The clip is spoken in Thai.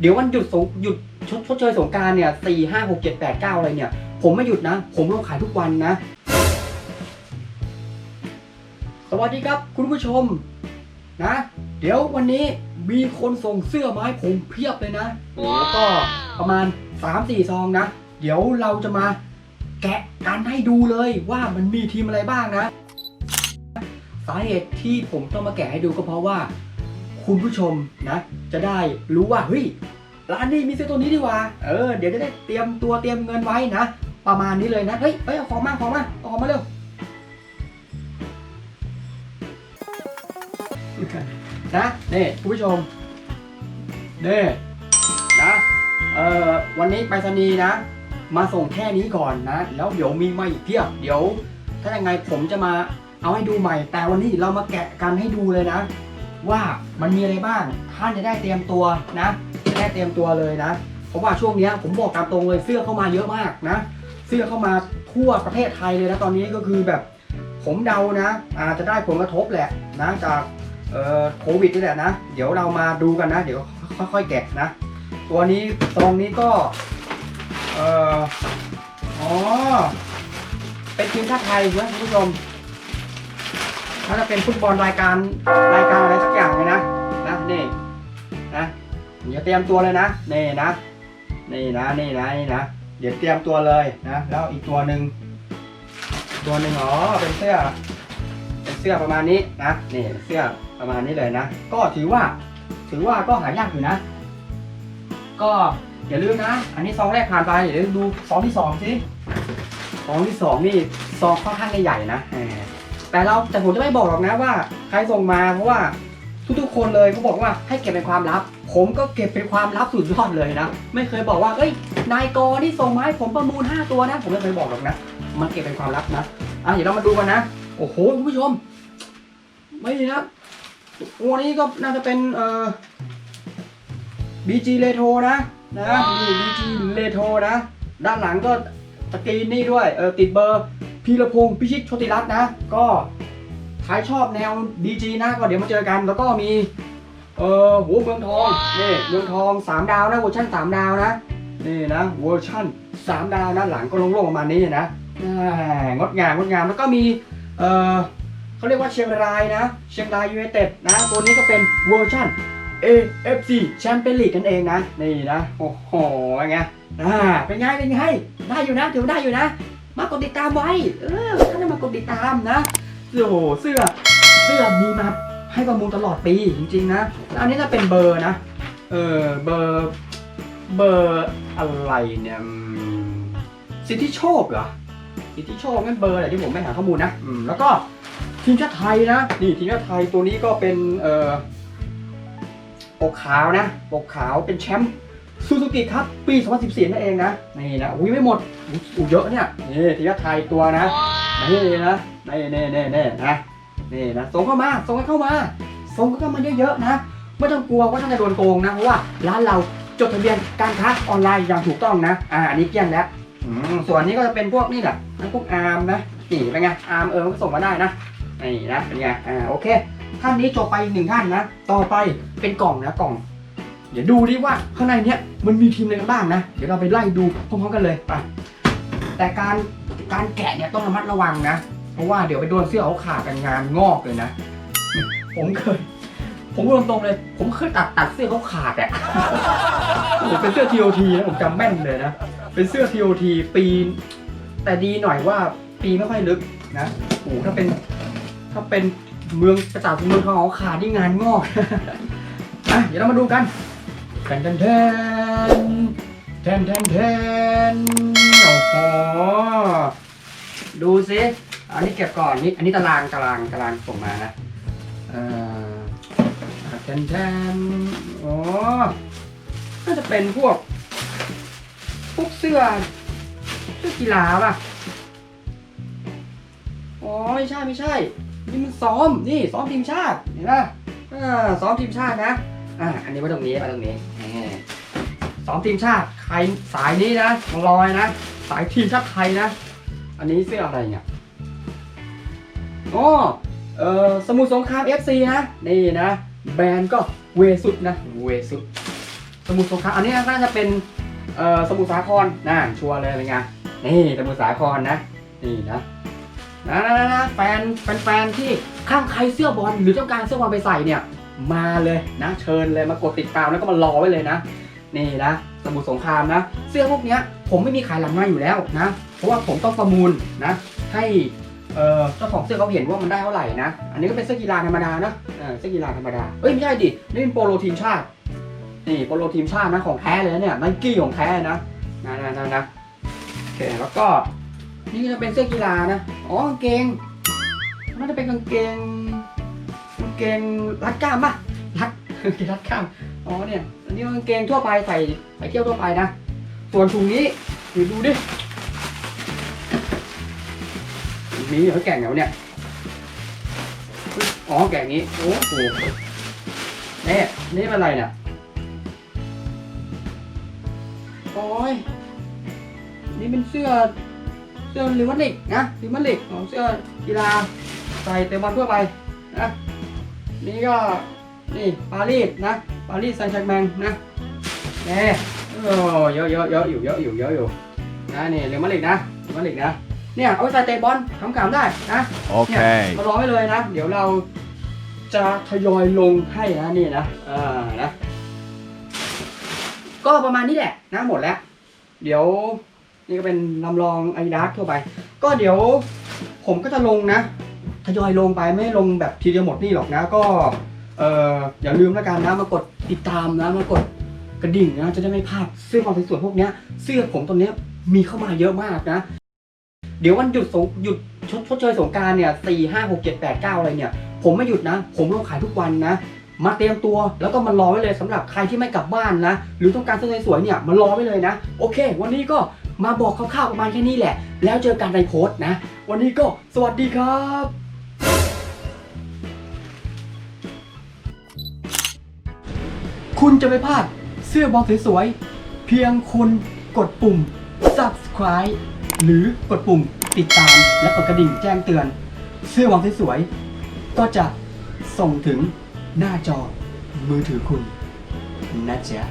เดี๋ยววันหยุดสงหยุดชดชดเชยสงกรารเนี่ยสี่ห้าหกเจ็ดแปดเก้าอะไรเนี่ย ผมไม่หยุดนะ ผมลงขายทุกวันนะ สวัสดีครับคุณผู้ชมนะ เดี๋ยววันนี้มีคนส่งเสื้อมาให้ผมเพียบเลยนะโอ้โหก็ประมาณ3-4ซองนะ เดี๋ยวเราจะมาแกะกันให้ดูเลยว่ามันมีทีมอะไรบ้างนะ สาเหตุที่ผมต้องมาแกะให้ดูก็เพราะว่า คุณผู้ชมนะ จะได้รู้ว่าเฮ้ย ร้านนี้มีเสื้อตัวนี้ดีกว่า เออ เดี๋ยวจะได้เตรียมตัวเตรียมเงินไว้นะ ประมาณนี้เลยนะ เฮ้ยเฮ้ยเอาของมาของมาเอาของมาเร็ว นะนี่คุณผู้ชมนี่นะ เอ่อ วันนี้ไปรษณีย์นะ มาส่งแค่นี้ก่อนนะ แล้วเดี๋ยวมีมาอีกเพียบ เดี๋ยว ถ้ายังไงผมจะมาเอาให้ดูใหม่ แต่วันนี้เรามาแกะกันให้ดูเลยนะ ว่ามันมีอะไรบ้าง ท่านจะได้เตรียมตัวนะ จะได้เตรียมตัวเลยนะเพราะว่าช่วงนี้ผมบอกตามตรงเลยเสื้อเข้ามาเยอะมากนะ เสื้อเข้ามาทั่วประเทศไทยเลยนะตอนนี้ก็คือแบบผมเดานะอาจจะได้ผลกระทบแหละนะจากโควิดนี่แหละนะ เดี๋ยวเรามาดูกันนะ เดี๋ยวค่อยๆแกะนะ ตัวนี้ตรงนี้ก็เอ่ออ๋อเป็นทีมชาติไทยนะคุณผู้ชมถ้าจะเป็นฟุตบอลรายการรายการอะไรสักอย่างเลยนะ เดี๋ยวเตรียมตัวเลยนะนี่นะ นี่นะนี่นะนี่นะ เดี๋ยวเตรียมตัวเลยนะ แล้วอีกตัวหนึ่งตัวหนึ่งอ๋อเป็นเสื้อ เป็นเสื้อประมาณนี้นะนี่เสื้อประมาณนี้เลยนะ ก็ถือว่า ถือว่าก็หายากอยู่นะ ก็อย่าลืมนะ อันนี้ซองแรกผ่านไปอย่าลืมดูซองที่สองสิซองที่สองนี่ซองค่อนข้างใหญ่ๆนะแหมแต่เราแต่ผมจะไม่บอกหรอกนะว่า ใครส่งมาเพราะว่าทุกๆคนเลยเขาบอกว่าให้เก็บเป็นความลับ ผมก็เก็บเป็นความลับสุดยอดเลยนะ ไม่เคยบอกว่าเอ้ย นายกอที่ส่งมาให้ผมประมูล 5 ตัวนะ ผมไม่เคยบอกหรอกนะ มันเก็บเป็นความลับนะ อะ เดี๋ยวเรามาดูกันนะ โอ้โห คุณผู้ชม ไม่ดีนะตัวนี้ก็น่าจะเป็น เอ่อ BG Retro นะ นะนี่ BG Retro นะ ด้านหลังก็สกรีนนี่ด้วย เออ ติดเบอร์พีรพงศ์พิชิตโชติรัตน์นะ ก็ใครชอบแนว BG นะ ก็เดี๋ยวมาเจอกัน แล้วก็มี เออหัวเมืองทองนี่เมืองทอง3ดาวนะเวอร์ชัน3ดาวนะนี่นะเวอร์ชัน3ดาวนะหลังก็โล่งๆประมาณนี้นะแหม่งดงามงดงามแล้วก็มีเออเขาเรียกว่าเชียงรายนะ เชียงรายยูไนเต็ดนะ ตัวนี้ก็เป็นเวอร์ชัน AFC แชมเปี้ยนลีกกันเองนะ นี่นะ โอ้โหเป็นไงอ่าเป็นไง เป็นไง ได้อยู่นะถือว่าได้อยู่นะ มากดติดตามไว้ เออท่านมากดติดตามนะ โอ้โหเสื้อ เสื้อมีมา ให้ประมูลตลอดปีจริงๆนะแล้วอันนี้จะเป็นเบอร์นะ เออเบอร์เบอร์อะไรเนี่ยสิทธิโชคเหรอสิทธิโชคงั้นเบอร์อะไรที่ผมไม่หาข้อมูลนะอืมแล้วก็ทีมชาติไทยนะ นี่ทีมชาติไทยตัวนี้ก็เป็นเอ่อปกขาวนะปกขาวเป็นแชมป์ซูซูกิครับปี 2014 นั่นเองนะนี่นะอุ้ยไม่หมดอุ้ยเยอะเนี่ยนี่ทีมชาติไทยตัวนะนี่นะนี่นี่นี่นะ นี่นะส่งเข้ามาส่งกันเข้ามาส่งกันเข้ามาเยอะๆนะไม่ต้องกลัวว่าท่านจะโดนโกงนะเพราะว่าร้านเราจดทะเบียนการค้าออนไลน์อย่างถูกต้องนะอ่าอันนี้เกลี้ยงแล้วส่วนนี้ก็จะเป็นพวกนี่แหละนะพวกอาร์มนะนี่เป็นไงอาร์มเออก็ส่งมาได้นะนี่นะเป็นไงอ่าโอเคท่านนี้จบไปหนึ่งท่านนะต่อไปเป็นกล่องนะกล่อง เดี๋ยวดูดิว่าข้างในเนี้ยมันมีทีมอะไรกันบ้างนะเดี๋ยวเราไปไล่ดูพร้อมๆกันเลยไปแต่การการแกะเนี่ยต้องระมัดระวังนะ ราะว่าเดี๋ยวไปโดนเสื้อเขาขาดกันงานงอกเลยนะ ผมเคย ผมพูดตรงๆเลย ผมเคยตัดตัดเสื้อเขาขาดอะผมเป็นเสื้อ TOT นะผมจำแม่นเลยนะ เป็นเสื้อ TOT ปี แต่ดีหน่อยว่าปีไม่ค่อยลึกนะโอ้โหถ้าเป็น ถ้าเป็นเมืองกระจ่างเมืองทองเขาขาดที่งานงอกอะเดี๋ยวเรามาดูกันแทนแทนแทนแทนแทนแทนโอ้โหดูสิอั นนี้เก็บก่อนนี่อันนี้ตารางตารางตารางส่งมานะเอ่อแทนแทนอ๋อน่าจะเป็นพวก พวกเสื้อเสื้อกีฬาป่ะอ๋อไม่ใช่ไม่ใช่ นี่มันซ้อมนี่ซ้อมทีมชาติเห็นป่ะอ่ซ้อมทีมชาตินะอ่าอันนี้ไว้ตรงนี้ไว้ตรงนี้ซ้อมทีมชาติใครสายนี้นะลอยนะ สายทีมชาติไทยนะ อันนี้เสื้ออะไรเนี่ย อ๋อเอ่อสมุทรสงคราม FC นะนี่นะ แบรนด์ก็เวสุดนะเวสุด สมุทรสงครามอันนี้น่าจะเป็นเอ่อสมุทรสาครนะชัวร์เลยเป็นไงนี่สมุทรสาครนะนี่นะนะนะนะนะแฟนแฟนแฟนที่ข้างใครเสื้อบอลหรือต้องการเสื้อบอลไปใส่เนี่ยมาเลยนะเชิญเลยมากดติดตามแล้วก็มารอไว้เลยนะนี่นะสมุทรสงครามนะ เสื้อพวกเนี้ยผมไม่มีขายหลังงานอยู่แล้วนะ เพราะว่าผมต้องประมูลนะ ให้ เออเจ้าของเสื้อเขาเห็นว่ามันได้เท่าไหร่นะ อันนี้ก็เป็นเสื้อกีฬาธรรมดานะเออเสื้อกีฬาธรรมดา เอ้ยไม่ใช่ดิ นี่เป็นโปโลทีมชาติ นี่โปโลทีมชาตินะของแท้เลยนะเนี่ยไนกี้ของแท้นะนะนะนะนะโอเคแล้วก็นี่จะเป็นเสื้อกีฬานะ อ๋อกางเกงน่าจะเป็นกางเกงกางเกงรัดกล้ามปะรัดกางเกงรัดกล้าม อ๋อเนี่ย อันนี้กางเกงทั่วไปใส่ไปเที่ยวทั่วไปนะ ส่วนถุงนี้เดี๋ยวดู มีเหรอแก่งเหรอเนี่ยอ๋อแก่งนี้โอ้โหนี่นี่เป็นอะไรเนี่ยโอ้ยนี่เป็นเสื้อเสื้อลิวอร์ลิกนะลิวอร์ลิกของเสื้อกีฬาใส่เตะบอลทั่วไปนะนี่ก็นี่ปารีสนะปารีสแซงต์แชร์แมงนะแน่โอ้เยอะเยอะเยอะอยู่เยอะอยู่เยอะอยู่นะนี่เรอัลมาดริดนะเรอัลมาดริดนะ เนี่ยเอาไปใส่เตะบอลขำๆได้นะ Okay. มารอไว้เลยนะ เดี๋ยวเราจะทยอยลงให้นะนี่นะอ่านะ ก็ประมาณนี้แหละนะหมดแล้ว เดี๋ยวนี่ก็เป็นลำลองไอดาร์ทั่วไป ก็เดี๋ยวผมก็จะลงนะทยอยลงไปไม่ลงแบบทีเดียวหมดนี่หรอกนะ ก็เอออย่าลืมแล้วกันนะมากดติดตามนะมากดกระดิ่งนะจะได้ไม่พลาดเสื้อความสวยๆพวกเนี้ยเสื้อผมตัวเนี้ยมีเข้ามาเยอะมากนะ เดี๋ยววันหยุดสงหยุดชดชดเชยสงการเนี่ยสี่ห้าหกเจ็ดแปดเก้าอะไรเนี่ย ผมไม่หยุดนะ ผมลงขายทุกวันนะ มาเตรียมตัวแล้วก็มารอไว้เลยสำหรับใครที่ไม่กลับบ้านนะ หรือต้องการเสื้อสวยๆเนี่ยมารอไว้เลยนะ โอเค วันนี้ก็มาบอกคร่าวๆประมาณแค่นี้แหละ แล้วเจอกันในโพสต์นะ วันนี้ก็สวัสดีครับคุณจะไม่พลาดเสื้อบอลสวยๆ เพียงคุณกดปุ่ม subscribe หรือกดปุ่มติดตามและกดกระดิ่งแจ้งเตือน เสื้อวางสวยๆก็จะส่งถึงหน้าจอมือถือคุณนะจ๊ะ